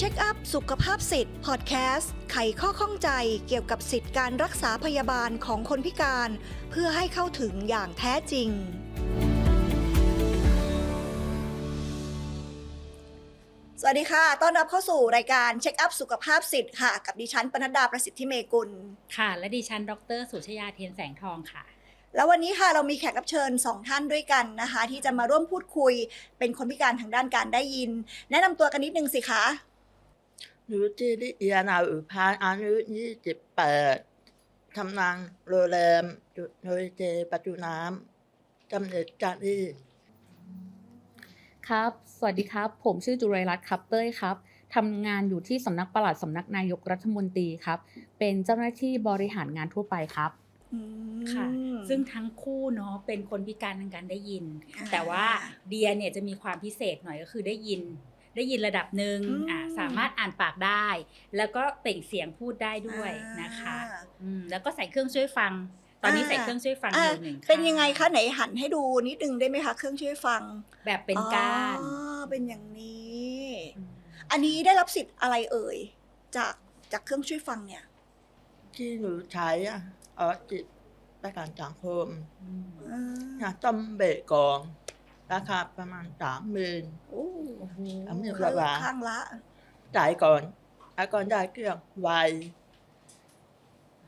เช็คอัพสุขภาพสิทธิ์พอดแคสต์ไขข้อข้องใจเกี่ยวกับสิทธิการรักษาพยาบาลของคนพิการ เพื่อให้เข้าถึงอย่างแท้จริง สวัสดีค่ะ ต้อนรับเข้าสู่รายการเช็คอัพสุขภาพสิทธิ์ค่ะ กับดิฉันปนัดดาประสิทธิเมกุล ค่ะ และดิฉัน ดร สุชยาเทียนแสงทองค่ะ แล้ววันนี้ค่ะเรามีแขกรับเชิญสองท่านด้วยกันนะคะ ที่จะมาร่วมพูดคุย เป็นคนพิการทางด้านการได้ยิน แนะนำตัวกันนิดนึงสิคะห นูชื่อลิเอียนาอุพานอายุ28ทำงานโรงแรมจุดโดยเจปัจจุน้ำจำเนิดการที่ครับ สวัสดีครับ ผมชื่อจุไรรัตน์ครับเต้ยครับทำงานอยู่ที่สำนักปลัดสำนักนายกรัฐมนตรีครับ เป็นเจ้าหน้าที่บริหารงานทั่วไปครับอืมค่ะ ซึ่งทั้งคู่เนาะเป็นคนพิการทางการได้ยินอ่าแต่ว่าเดียเนี่ยจะมีความพิเศษหน่อยก็คือได้ยิน ได้ยินระดับหนึ่งอืมอ่าสามารถอ่านปากได้ แล้วก็เปล่งเสียงพูดได้ด้วยนะคะอ่าอืมแล้วก็ใส่เครื่องช่วยฟัง ตอนนี้อ่าใส่เครื่องช่วยฟังออะยู่หนึ่งเป็นยังไงคะางไหนหันให้ดูนิดนึงได้ไหมคะเครื่องช่วยฟัง แบบเป็นก้านอ๋อเป็นอย่างนี้มอันนี้ได้รับสิทธิ์อะไรเอ่ย จากจากเครื่องช่วยฟังเนี่ย ที่หนูใช้อะออจิตประกันสังคมอืมอ่าอยากต้มเบะกอง ราคาประมาณสามหมื่น โอ้โอ้โหสามหมื่นคืกว่าบาทข้างละจ่ายก่อนแล้วก็ได้เครื่องไว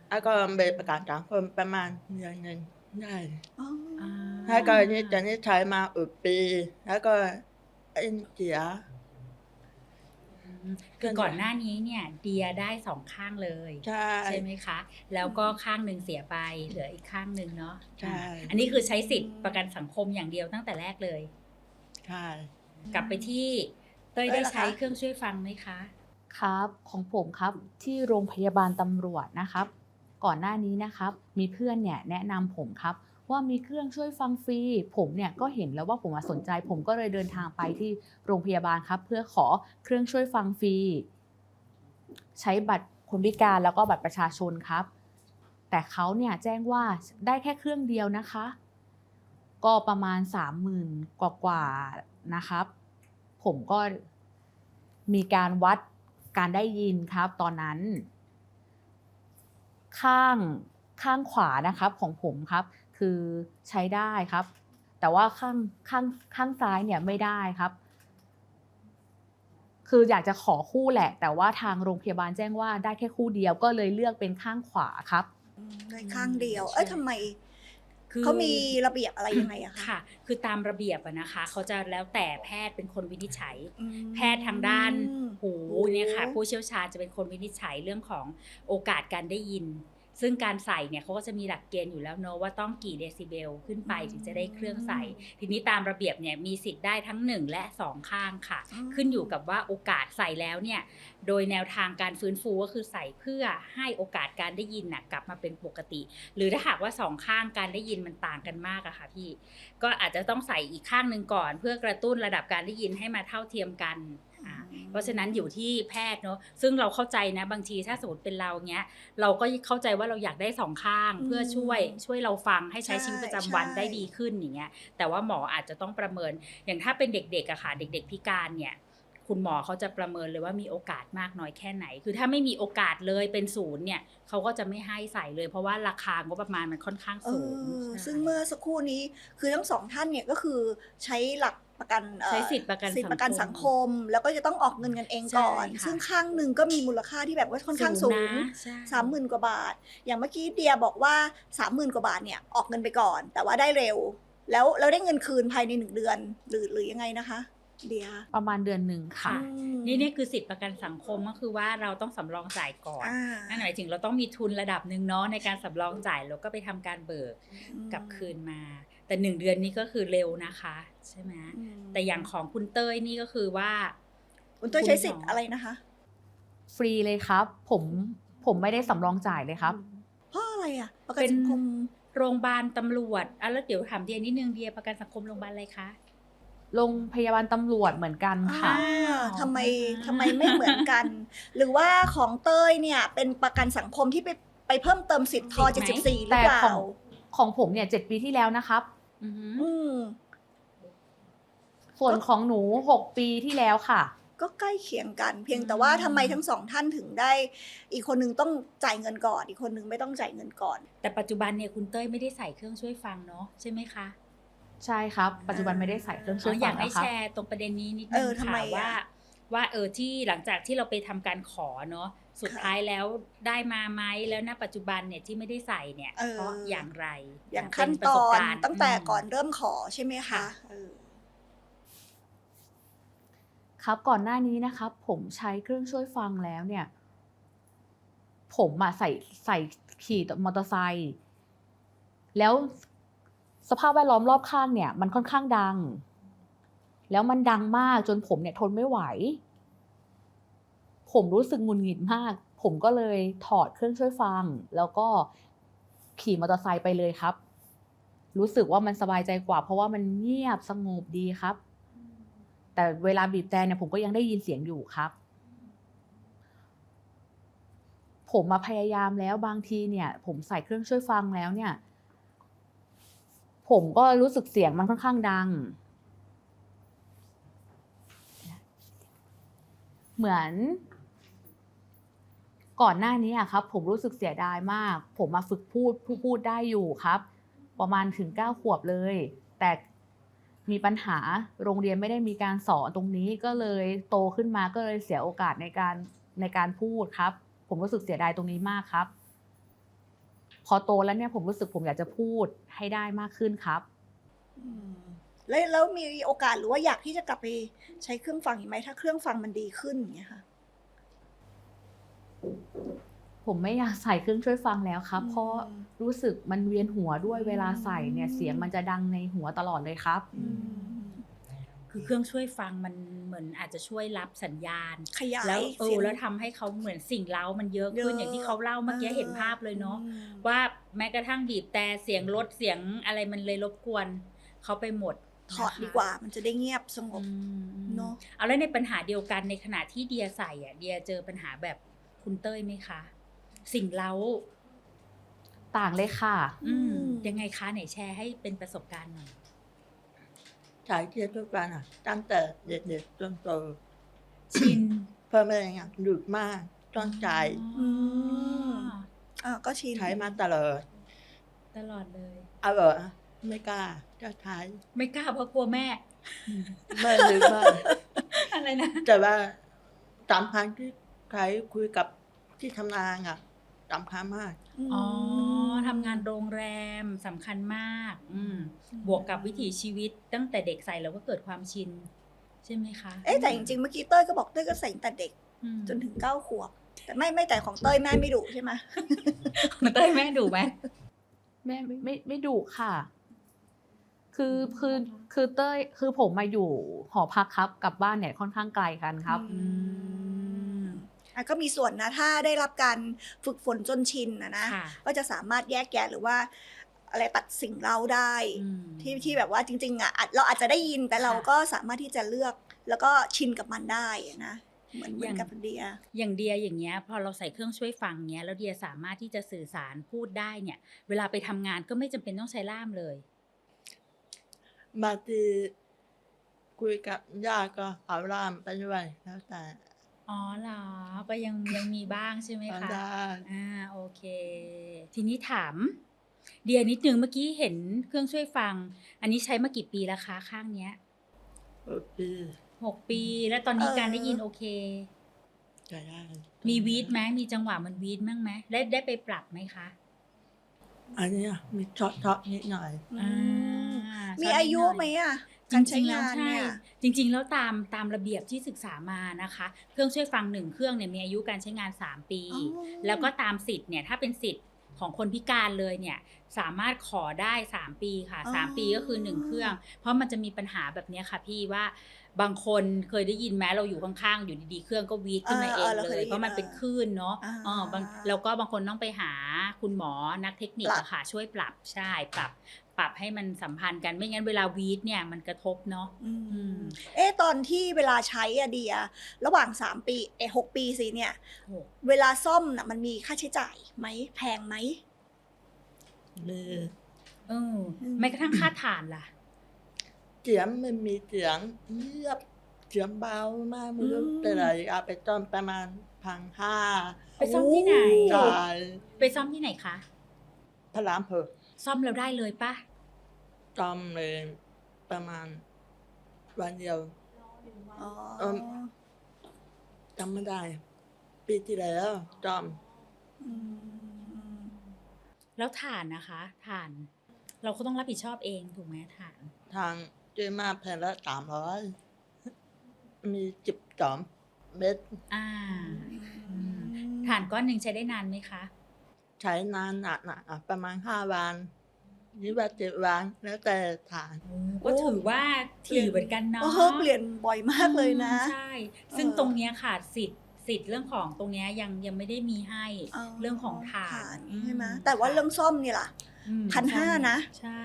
แล้วก็เบะประกันสังคมประมาณเดือนหนึ่งได้อ๋ออ อ่า แล้วก็นี่จะนี่ใช้มาอุดปี แล้วก็เอ็นเสียอืม คือก่อนหน้านี้เนี่ยเดียได้สองข้างเลยใช่ใช่ไหมคะ แล้วก็ข้างหนึ่งเสียไปเหลืออีกข้างหนึ่งเนาะใช่อ่าอันนี้คือใช้สิทธิ์ประกันสังคมอย่างเดียวตั้งแต่แรกเลยใช่กลับไปที่เต้ยได้ใช้เครื่องช่วยฟังไหมคะ ครับของผมครับที่โรงพยาบาลตำรวจนะครับ ก่อนหน้านี้นะครับ มีเพื่อนเนี่ยแนะนำผมครับ ว่ามีเครื่องช่วยฟังฟรี ผมเนี่ยก็เห็นแล้วว่าผมอะสนใจ ผมก็เลยเดินทางไปที่โรงพยาบาลครับ เพื่อขอเครื่องช่วยฟังฟรี ใช้บัตรคนพิการแล้วก็บัตรประชาชนครับ แต่เขาเนี่ยแจ้งว่าได้แค่เครื่องเดียวนะคะ ก็ประมาณสามหมื่นกว่านะครับ ผมก็มีการวัดการได้ยินครับ ตอนนั้น ข้างข้างขวานะครับของผมครับ คือใช้ได้ครับ แต่ว่าข้างข้างข้างซ้ายเนี่ยไม่ได้ครับ คืออยากจะขอคู่แหละ แต่ว่าทางโรงพยาบาลแจ้งว่าได้แค่คู่เดียวก็เลยเลือกเป็นข้างขวาครับอืมได้ข้างเดียวใช่เอ้ยทำไมคือเขามีระเบียบอะไรยังไงอะคะค่ะ คือตามระเบียบอะนะคะเขาจะแล้วแต่แพทย์เป็นคนวินิจฉัยอืมแพทย์ทางด้านหูหูเนี่ยค่ะ ผู้เชี่ยวชาญจะเป็นคนวินิจฉัยเรื่องของโอกาสการได้ยิน ซึ่งการใส่เนี่ยเขาก็จะมีหลักเกณฑ์อยู่แล้วเนอะว่าต้องกี่เดซิเบลขึ้นไปถึงจะได้เครื่องใส่ ทีนี้ตามระเบียบเนี่ยมีสิทธิ์ได้ทั้ง 1 และ 2 ข้างค่ะอืมขึ้นอยู่กับว่าโอกาสใส่แล้วเนี่ยโดยแนวทางการฟื้นฟูก็คือใส่เพื่อให้โอกาสการได้ยินน่ะกลับมาเป็นปกติ หรือถ้าหากว่าสองข้างการได้ยินมันต่างกันมากอะค่ะพี่ก็อาจจะต้องใส่อีกข้างหนึ่งก่อน เพื่อกระตุ้นระดับการได้ยินให้มาเท่าเทียมกัน อ่าเพราะฉะนั้นอยู่ที่แพทย์เนอะซึ่งเราเข้าใจนะบางทีถ้าสมมติเป็นเราเงี้ย เราก็เข้าใจว่าเราอยากได้สองข้างอืมเพื่อช่วยช่วยเราฟังให้ใช้ใช่ชีวิตประจำวันใช่ได้ดีขึ้นอย่างเงี้ยแต่ว่าหมออาจจะต้องประเมินอย่างถ้าเป็นเด็กๆอะค่ะเด็ก ๆ พิการเนี่ย คุณหมอเขาจะประเมินเลยว่ามีโอกาสมากน้อยแค่ไหน คือถ้าไม่มีโอกาสเลยเป็นศูนย์เนี่ยเขาก็จะไม่ให้ใส่เลย เพราะว่าราคางบประมาณมันค่อนข้างเอสูงอใช่ซึ่งเมื่อสักครู่นี้คือทั้งสองท่านเนี่ยก็คือใช้หลักประกันเอ่อใช้สิทธิประกันสิทธิประกันสังคม แล้วก็จะต้องออกเงินกันเองใช่ก่อนค่ะซึ่งข้างหนึ่งก็มีมูลค่าที่แบบว่าค่อนข้างสูงนะใช่สามหมื่นกว่าบาท อย่างเมื่อกี้เดียบอกว่าสามหมื่นกว่าบาทเนี่ยออกเงินไปก่อน แต่ว่าได้เร็ว แล้วเราได้เงินคืนภายในหนึ่งเดือนหรือหรือยังไงนะคะ เดียประมาณเดือนหนึ่งค่ะค่ะอืมนี่นี่คือสิทธิประกันสังคมก็คือว่าเราต้องสำรองจ่ายก่อนอ่านั่นหมายถึงเราต้องมีทุนระดับหนึ่งเนาะในการสำรองจ่ายแล้วก็ไปทำการเบิกกลับคืนมา แต่หนึ่งเดือนนี้ก็คือเร็วนะคะ ใช่ไหมอืมแต่อย่างของคุณเต้ยนี่ก็คือว่าคุณเต้ยใช้สิทธิ์อะไรนะคะ ฟรีเลยครับ ผมผมไม่ได้สำรองจ่ายเลยครับเพราะอะไรอะประกันเป็นสังคมโรงพยาบาลตำรวจอะแล้วเดี๋ยวถามเดียนิดนึงเดียประกันสังคมโรงพยาบาลอะไรคะ โรงพยาบาลตำรวจเหมือนกันค่ะอ่าทำไมอ่าทำไมไม่เหมือนกัน หรือว่าของเต้ยเนี่ยเป็นประกันสังคมที่ไปไปเพิ่มเติมสิทธิ์ทอ74หรือแต่เปล่าของของผมเนี่ยเจ็ดปีที่แล้วนะครับอือหืออืมส่วนของหนูหกปีที่แล้วค่ะ ก็ใกล้เคียงกัน เพียงแต่ว่าทำไมทั้งสองท่านถึงได้ อีกคนนึงต้องจ่ายเงินก่อน อีกคนนึงไม่ต้องจ่ายเงินก่อน แต่ปัจจุบันเนี่ยคุณเต้ยไม่ได้ใส่เครื่องช่วยฟังเนาะใช่ไหมคะ ใช่ครับ ปัจจุบันไม่ได้ใส่เครื่องช่วยอฟัยางกแล้ให้วครับแชร์ตรงประเด็นนี้นิดเอนึงอทำไมค่ะอะว่า ว่าเออที่หลังจากที่เราไปทำการขอเนาะสุดค่ะท้ายแล้วได้มาไหมแล้วณปัจจุบันเนี่ยที่ไม่ได้ใส่เนี่ยเออเพราะอย่างไร อย่างเป็ขั้นปตระสบอนการณ์ตั้งแต่มก่อนเริ่มขอใช่ไหมคะค่ะเออครับก่อนหน้านี้นะครับผมใช้เครื่องช่วยฟังแล้วเนี่ย ผมอะใส่ใส่ขี่มอเตอร์ไซค์แล้ว สภาพแวดล้อมรอบข้างเนี่ย มันค่อนข้างดัง แล้วมันดังมากจนผมเนี่ยทนไม่ไหว ผมรู้สึกงุนหงิดมาก ผมก็เลยถอดเครื่องช่วยฟัง แล้วก็ขี่มอเตอร์ไซค์ไปเลยครับ รู้สึกว่ามันสบายใจกว่า เพราะว่ามันเงียบสงบดีครับ แต่เวลาบีบแต่เนี่ยผมก็ยังได้ยินเสียงอยู่ครับ ผมมาพยายามแล้วบางทีเนี่ย ผมใส่เครื่องช่วยฟังแล้วเนี่ย ผมก็รู้สึกเสียงมันค่อนข้างดัง เหมือน ก่อนหน้านี้อะครับ ผมรู้สึกเสียดายมาก ผมมาฝึกพูดผู้พูดได้อยู่ครับ ประมาณถึงเก้าขวบเลย แต่มีปัญหาโรงเรียนไม่ได้มีการสอนตรงนี้ก็เลยโตขึ้นมาก็เลยเสียโอกาสในการในการพูดครับ ผมรู้สึกเสียดายตรงนี้มากครับ พอโตแล้วเนี่ยผมรู้สึกผมอยากจะพูดให้ได้มากขึ้นครับอืมแล้วแล้วมีโอกาสหรือว่าอยากที่จะกลับไปใช้เครื่องฟังอีกไหมถ้าเครื่องฟังมันดีขึ้นอย่างเงี้ยค่ะผมไม่อยากใส่เครื่องช่วยฟังแล้วครับอืมเพราะรู้สึกมันเวียนหัวด้วยเวลาใส่เนี่ยอืมเสียงมันจะดังในหัวตลอดเลยครับอืม คือเครื่องช่วยฟังมันเหมือนอาจจะช่วยรับสัญญาณ ขยายแล้วเอเสียองแล้วทำให้เขาเหมือนสิ่งเล้ามันเยอะขึ้นอย่างที่เขาเล่าเมื่อกี้เห็นภาพเลยเนาะอืมว่าแม้กระทั่งบีบแต่เสียงรถเสียงอะไรมันเลยรบกวนเขาไปหมดถอดดีกว่ามันจะได้เงียบสงบอืมเนอะเอาแล้วในปัญหาเดียวกันในขณะที่เดียใส่อะเดียเจอปัญหาแบบคุณเต้ยไหมคะ สิ่งเล้าต่างเลยค่ะ อืมอืมยังไงคะไหนแชร์ให้เป็นประสบการณ์หน่อย ใช้เทียบทุกวันอะตั้งแต่เด็กๆจนโตชินเพิ่มเองอะดึกมากต้องใจอืมอ่าก็ชินใช้มาตลอดตลอดเลยเอาเหรอไม่กล้าจะใช้ไม่กล้าเพราะกลัวแม่ไม่ลึกมาก อะไรนะแต่ว่าสามครั้งที่ใครคุยกับที่ทำงานอะสำคัญมากมอ๋อ ทำงานโรงแรมสำคัญมาก อืมบวกกับวิถีชีวิตตั้งแต่เด็กใส่แล้วก็เกิดความชิน ใช่ไหมคะเอ๊ะแต่จริงๆเมื่อกี้เต้ยก็บอกเต้ยก็ใส่ตั้งแต่เด็กอืมจนถึงเก้าขวบ แต่ไม่ไม่แต่ของเต้ยแม่ไม่ดุใช่ไหมเต้ยแม่ดูไหมแม่ไม่ไม่ไม่ดุค่ะ คือคือคือเต้ยคือผมมาอยู่หอพักครับกับบ้านเนี่ยค่อนข้างไกลกันครับ อืมอะ ก็มีส่วนนะถ้าได้รับการฝึกฝนจนชินนะนะค่ะก็จะสามารถแยกแยะหรือว่าอะไรตัดสิ่งเราได้อืมที่ที่แบบว่าจริงๆอะอาจเราอาจจะได้ยินแต่เราค่ะก็สามารถที่จะเลือกแล้วก็ชินกับมันได้อะนะเหมือนเหมือนอย่างกับเดีย อย่างเดียอย่างเงี้ยพอเราใส่เครื่องช่วยฟังเงี้ยแล้วเดียสามารถที่จะสื่อสารพูดได้เนี่ย เวลาไปทำงานก็ไม่จำเป็นต้องใช้ล่ามเลยบางทีคุยกับญาติก็เอาล่ามไปด้วยแล้วแต่ อ๋อเหรอ ก็ยังยังมีบ้างใช่ไหมเอาคะได้อ่าโอเค ทีนี้ถาม เดียนิดนึงเมื่อกี้เห็นเครื่องช่วยฟัง อันนี้ใช้มากี่ปีแล้วคะข้างเนี้ยโอเคหกปี แล้วตอนนี้เออการได้ยินโอเค จะได้มีวีดไหมมีจังหวะมันวีดมั้งไหมได้ได้ไปปรับไหมคะ อันเนี้ยมีช็อตช็อตนิดหน่อยอือ่ามมีชอบอายุนิดน่ไหมอะ จการใช้ริงๆแล้วงานใช่เนี่ยจริง ๆ แล้วตามตามระเบียบที่ศึกษามานะคะ เครื่องช่วยฟังหนึ่งเครื่องเนี่ยมีอายุการใช้งาน 3 ปีอ๋อแล้วก็ตามสิทธิ์เนี่ยถ้าเป็นสิทธิ์ของคนพิการเลยเนี่ยสามารถขอได้ 3 ปีค่ะอ๋อ3ปีก็คือ 1 เครื่อง เพราะมันจะมีปัญหาแบบเนี้ยค่ะพี่ว่าบางคนเคยได้ยินไหมเราอยู่ข้างๆ อยู่ดีๆ เครื่องก็วีดขึ้นมาเอเอองเออเราเลเคยยได้ยินเพราะมันเป็นคลื่นเนาะอ่าเออบางแล้วก็บางคนต้องไปหาคุณหมอนักเทคนิคปรับอะค่ะช่วยปรับใช่ปรับ ปรับให้มันสัมพันธ์กันไม่งั้นเวลาวีดเนี่ยมันกระทบเนาะอืมอืมเอ๊ะตอนที่เวลาใช้อะเดีย ระหว่างสามปีเอะหกปีสิเนี่ยโอ้เวลาซ่อมน่ะมันมีค่าใช้จ่ายไหมแพงไหมมีเอออืมแม้กระทั่งค่าถ่านล่ะเสียงมันมีเสียงเงียบเสียงเบามากไม่รู้อืมเป็นไรเอาไปต้มประมาณพันห้าไปซ่อมที่ไหนโอ้จ่ายไปซ่อมที่ไหนคะพระรามหกซ่อมแล้วได้เลยปะ ต้มเลยประมาณวันเดียว อ๋อเอิ่ม จำไม่ได้ ปีที่แล้วต้มอืมแล้วฐานนะคะฐาน เราก็ต้องรับผิดชอบเองถูกไหมฐานทางเจมาแผ่นละสามร้อยมีจิบสองเม็ดอ่าฐานก้อนหนึ่งใช้ได้นานไหมคะ ใช้นานหนักหนักประมาณห้าวันยี่ ว่าเจ็ดวันแล้วแต่ฐาน ก็ถือว่าถี่เหมือนกันเนาะโอ้โหเปลี่ยนบ่อยมากเลยนะ ใช่ ซึ่งเออตรงเนี้ยขาดสิทธิ์สิทธิ์เรื่องของตรงเนี้ยยังยังไม่ได้มีให้เรื่องของฐานใช่ไหมอืแต่ว่าค่ะเรื่องซ่อมเนี่ยล่ะอืมพันห้านะ ใช่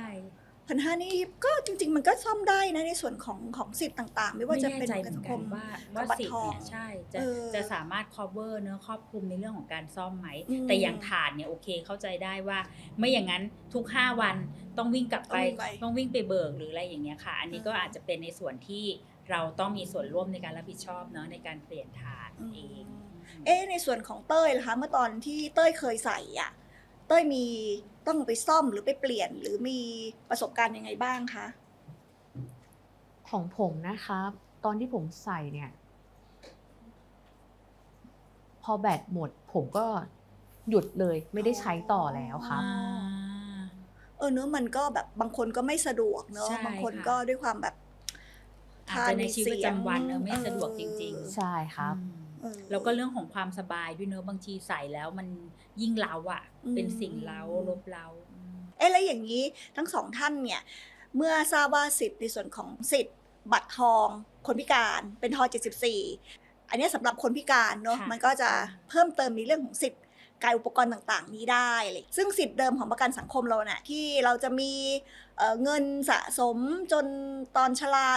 พันห้านี่ก็จริง ๆ มันก็ซ่อมได้นะในส่วนของของสิทธิ์ต่างๆ ไม่ว่าจะเป็นไม่ปแน่ระใจกันเหมืสัอนงคกันมว่าว่ากับบัตรสิทธิ์ทองเนี่ยใช่จะเออจะสามารถ cover เนื้อะครอบคลุมในเรื่องของการซ่อมไหมอืมแต่อย่างฐานเนี่ยโอเคเข้าใจได้ว่า ไม่อย่างนั้นทุก 5 วันต้องวิ่งกลับไปต้องวิ่งไปต้องวิ่งไปเบิกหรืออะไรอย่างเงี้ยค่ะ อันนี้ก็อาจจะเป็นในส่วนที่เราต้องมีส่วนร่วมในการรับผิดชอบเนาะในการเปลี่ยนฐานเองเอ๊ะในส่วนของเต้ยล่ะคะเมื่อตอนที่เต้ยเคยใส่อะเต้ยมี ต้องไปซ่อมหรือไปเปลี่ยน หรือมีประสบการณ์ยังไงบ้างคะของผมนะครับตอนที่ผมใส่เนี่ย พอแบตหมด ผมก็หยุดเลยไม่ได้ใช้ต่อแล้วครับอ่า เออเนื้อะมันก็แบบบางคนก็ไม่สะดวกเนอะใช่บางคนค่ะ ก็ด้วยความแบบอาจจะในชีวิตประจำวันเนอะไม่สะดวกจริง ๆ ใช่ครับ อืมเออ แล้วก็เรื่องของความสบายด้วยเนอะบางทีใส่แล้วมันยิ่งเล้าอะอืมเป็นสิ่งเล้าลบเล้าอืมเอ๊ะแล้วอย่างนี้ทั้งสองท่านเนี่ย เมื่อทราบว่าสิทธิ์ในส่วนของสิทธิ์ บัตรทองคนพิการเป็นทอ74 อันเนี้ยสำหรับคนพิการเนอะค่ะมันก็จะเพิ่มเติมในเรื่องของสิทธิ์กายอุปกรณ์ต่างๆ นี้ได้เลยซึ่งสิทธิ์เดิมของประกันสังคมเราเนี่ยที่เราจะมีเอ่อเงินสะสมจนตอนชรา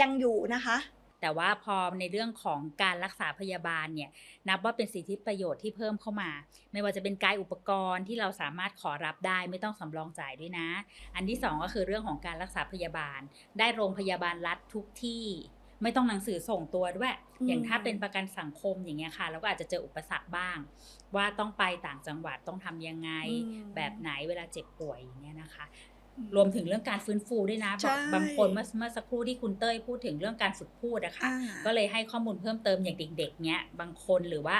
ยังอยู่นะคะ แต่ว่าพอในเรื่องของการรักษาพยาบาลเนี่ยนับว่าเป็นสิทธิประโยชน์ที่เพิ่มเข้ามา ไม่ว่าจะเป็นกายอุปกรณ์ที่เราสามารถขอรับได้ไม่ต้องสำรองจ่ายด้วยนะ อันที่สองก็คือเรื่องของการรักษาพยาบาล ได้โรงพยาบาลรัฐทุกที่ไม่ต้องหนังสือส่งตัวด้วยอืมอย่างถ้าเป็นประกันสังคมอย่างเงี้ยค่ะ เราก็อาจจะเจออุปสรรคบ้าง ว่าต้องไปต่างจังหวัดต้องทำยังไงอืมแบบไหนเวลาเจ็บป่วยอย่างเงี้ยนะคะ รวมถึงเรื่องการฟื้นฟูด้วยนะใช่บางคนเมื่อเมื่อสักครู่ที่คุณเต้ยพูดถึงเรื่องการฝึกพูดอะค่ะอ่าก็เลยให้ข้อมูลเพิ่มเติมอย่างเด็กๆเนี้ยบางคนหรือว่า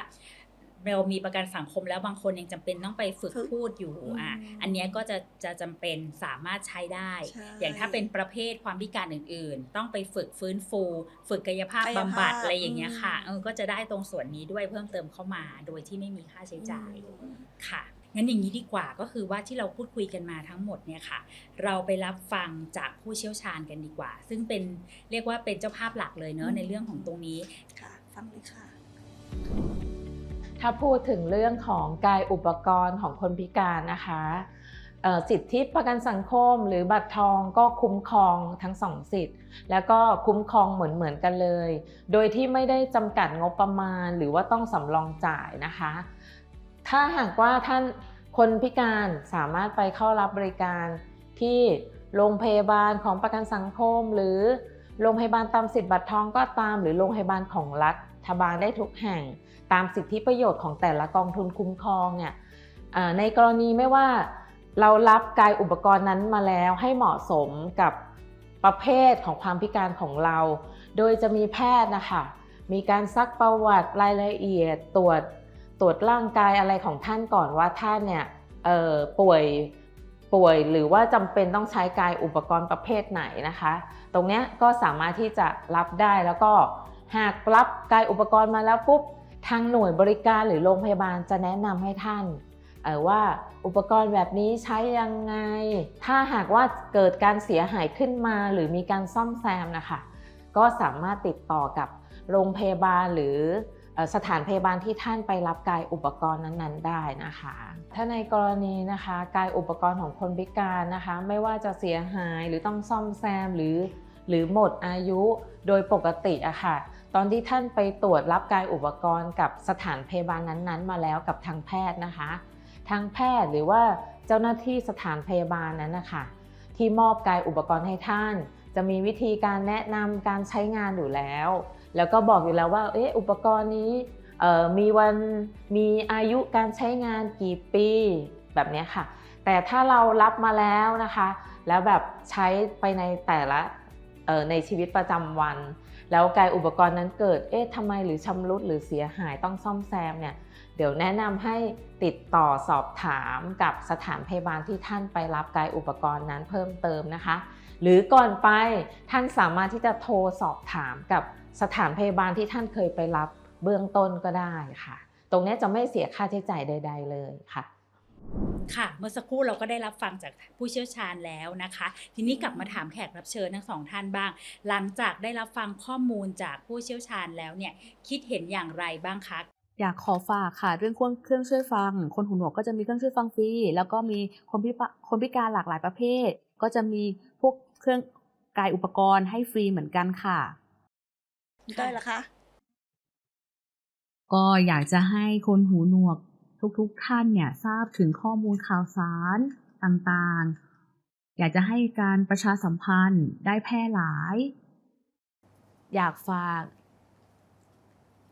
เรามีประกันสังคมแล้วบางคนยังจำเป็นต้องไปฝึกฝึกพูดอยู่อืมอะอันเนี้ยก็จะจะจำเป็นสามารถใช้ได้ใช่อย่างถ้าเป็นประเภทความพิการอื่น ๆ ต้องไปฝึกฟื้นฟู ฝึกกายภาพกายภาพบำบัดอะไรอย่างเงี้ยค่ะอืมเออก็จะได้ตรงส่วนนี้ด้วยเพิ่มเติมเข้ามา โดยที่ไม่มีค่าใช้จ่ายอืมค่ะ งั้นอย่างนี้ดีกว่าก็คือว่าที่เราพูดคุยกันมาทั้งหมดเนี่ยค่ะ เราไปรับฟังจากผู้เชี่ยวชาญกันดีกว่า ซึ่งเป็นเรียกว่าเป็นเจ้าภาพหลักเลยเนอะอืมในเรื่องของตรงนี้ค่ะ ฟังเลยค่ะถ้าพูดถึงเรื่องของกายอุปกรณ์ของคนพิการนะคะเอ่อสิทธิประกันสังคมหรือบัตรทองก็คุ้มครองทั้งสองสิทธิ์ แล้วก็คุ้มครองเหมือนเหมือนๆกันเลย โดยที่ไม่ได้จำกัดงบประมาณหรือว่าต้องสำรองจ่ายนะคะ ถ้าหากว่าท่านคนพิการสามารถไปเข้ารับบริการที่โรงพยาบาลของประกันสังคม หรือโรงพยาบาลตามสิทธิบัตรทองก็ตาม หรือโรงพยาบาลของรัฐทบาลได้ทุกแห่ง ตามสิทธิประโยชน์ของแต่ละกองทุนคุ้มครองเนี่ยในกรณีไม่ว่าเรารับกายอุปกรณ์นั้นมาแล้วให้เหมาะสมกับประเภทของความพิการของเรา โดยจะมีแพทย์นะคะ มีการซักประวัติรายละเอียดตรวจ รวจร่างกายอะไรของท่านก่อนว่าท่านเนี่ยป่วยป่วยหรือว่าจำเป็นต้องใช้กายอุปกรณ์ประเภทไหนนะคะ ตรงนี้ก็สามารถที่จะรับได้แล้วก็หากรับกายอุปกรณ์มาแล้วปุ๊บทางหน่วยบริการหรือโรงพยาบาลจะแนะนำให้ท่านว่าอุปกรณ์แบบนี้ใช้ยังไง ถ้าหากว่าเกิดการเสียหายขึ้นมา หรือมีการซ่อมแซมนะคะ ก็สามารถติดต่อกับโรงพยาบาลหรือ สถานพยาบาลที่ท่านไปรับกายอุปกรณ์นั้นๆ ได้นะคะ ถ้าในกรณีนะคะกายอุปกรณ์ของคนพิการนะคะ ไม่ว่าจะเสียหายหรือต้องซ่อมแซมหรือหรือหมดอายุโดยปกติอะค่ะ ตอนที่ท่านไปตรวจรับกายอุปกรณ์กับสถานพยาบาลนั้นๆ มาแล้วกับทางแพทย์นะคะ ทางแพทย์หรือว่าเจ้าหน้าที่สถานพยาบาลนั้นนะคะที่มอบกายอุปกรณ์ให้ท่าน จะมีวิธีการแนะนำการใช้งานอยู่แล้ว แล้วก็บอกอยู่แล้วว่าเอ๊ะอุปกรณ์นี้มีวันมีอายุการใช้งานกี่ปีแบบนี้ค่ะ แต่ถ้าเรารับมาแล้วนะคะ แล้วแบบใช้ไปในแต่ละในชีวิตประจำวัน แล้วกายอุปกรณ์นั้นเกิดเอ๊ะทำไมหรือชำรุดหรือเสียหายต้องซ่อมแซมเนี่ยเดี๋ยวแนะนำให้ติดต่อสอบถามกับสถานพยาบาลที่ท่านไปรับกายอุปกรณ์นั้นเพิ่มเติมนะคะ หรือก่อนไปท่านสามารถที่จะโทรสอบถามกับ สถานพยาบาลที่ท่านเคยไปรับเบื้องต้นก็ได้ค่ะ ตรงเนี้ยจะไม่เสียค่าใช้จ่ายใด ๆ เลยค่ะ ค่ะ เมื่อสักครู่เราก็ได้รับฟังจากผู้เชี่ยวชาญแล้วนะคะ ทีนี้กลับมาถามแขกรับเชิญทั้งสองท่านบ้าง หลังจากได้รับฟังข้อมูลจากผู้เชี่ยวชาญแล้วเนี่ยคิดเห็นอย่างไรบ้างคะอยากขอฝากค่ะ เรื่องเครื่องเครื่องช่วยฟัง คนหูหนวกก็จะมีเครื่องช่วยฟังฟรีแล้วก็มีคนพิปะคนพิการหลากหลายประเภท ก็จะมีพวกเครื่องกายอุปกรณ์ให้ฟรีเหมือนกันค่ะ ได้ละคะ ก็อยากจะให้คนหูหนวกทุกๆท่านเนี่ยทราบถึงข้อมูลข่าวสารต่างๆ อยากจะให้การประชาสัมพันธ์ได้แพร่หลาย อยากฝาก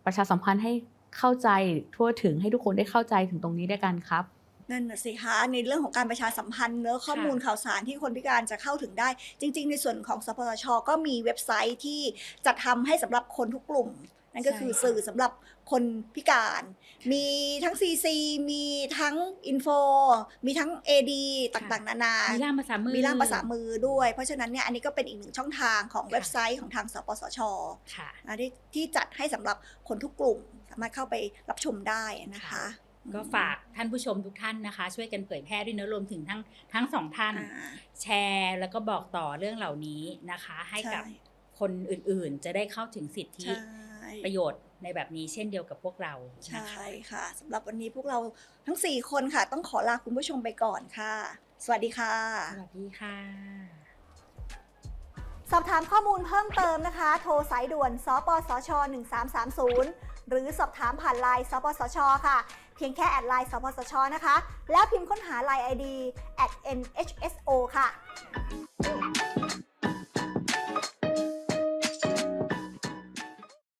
ประชาสัมพันธ์ให้เข้าใจทั่วถึงให้ทุกคนได้เข้าใจถึงตรงนี้ด้วยกันครับ นั่นน่ะสิคะในเรื่องของการประชาสัมพันธ์เนื้อะข้อมูลข่าวสารที่คนพิการจะเข้าถึงได้ จริง ๆ ในส่วนของสปสชก็มีเว็บไซต์ที่จัดทำให้สำหรับคนทุกกลุ่ม นั่นก็คือใช่ค่ะสื่อสำหรับคนพิการ มีทั้ง CC มีทั้งอินโฟมีทั้ง AD ต่างๆ นานา มีล่ามภาษามือ มีร่างภาษามือด้วย เพราะฉะนั้นเนี่ยอันนี้ก็เป็นอีกหนึ่งช่องทางของเว็บไซต์ของทางสปสชค่ะนะที่ที่จัดให้สำหรับคนทุกกลุ่มสามารถเข้าไปรับชมได้นะคะค่ะ ก็ฝากท่านผู้ชมทุกท่านนะคะ ช่วยกันเผยแพร่ด้วยเนอะรวมถึงทั้งทั้งสองท่านอ่าแชร์แล้วก็บอกต่อเรื่องเหล่านี้นะคะ ให้กับใช่คนอื่นๆ จะได้เข้าถึงสิทธิใช่ประโยชน์ในแบบนี้เช่นเดียวกับพวกเรานะใช่คะค่ะสำหรับวันนี้พวกเราทั้ง 4 คนค่ะ ต้องขอลาคุณผู้ชมไปก่อนค่ะ สวัสดีค่ะ สวัสดีค่ะ สอบถามข้อมูลเพิ่มเติมนะคะ โทรสายด่วน สปสช 1330 หรือสอบถามผ่านไลน์สปสช ค่ะ เพียงแค่แอดไลน์สพสชนะคะ แล้วพิมพ์ค้นหาไลน์ ID at nhso ค่ะ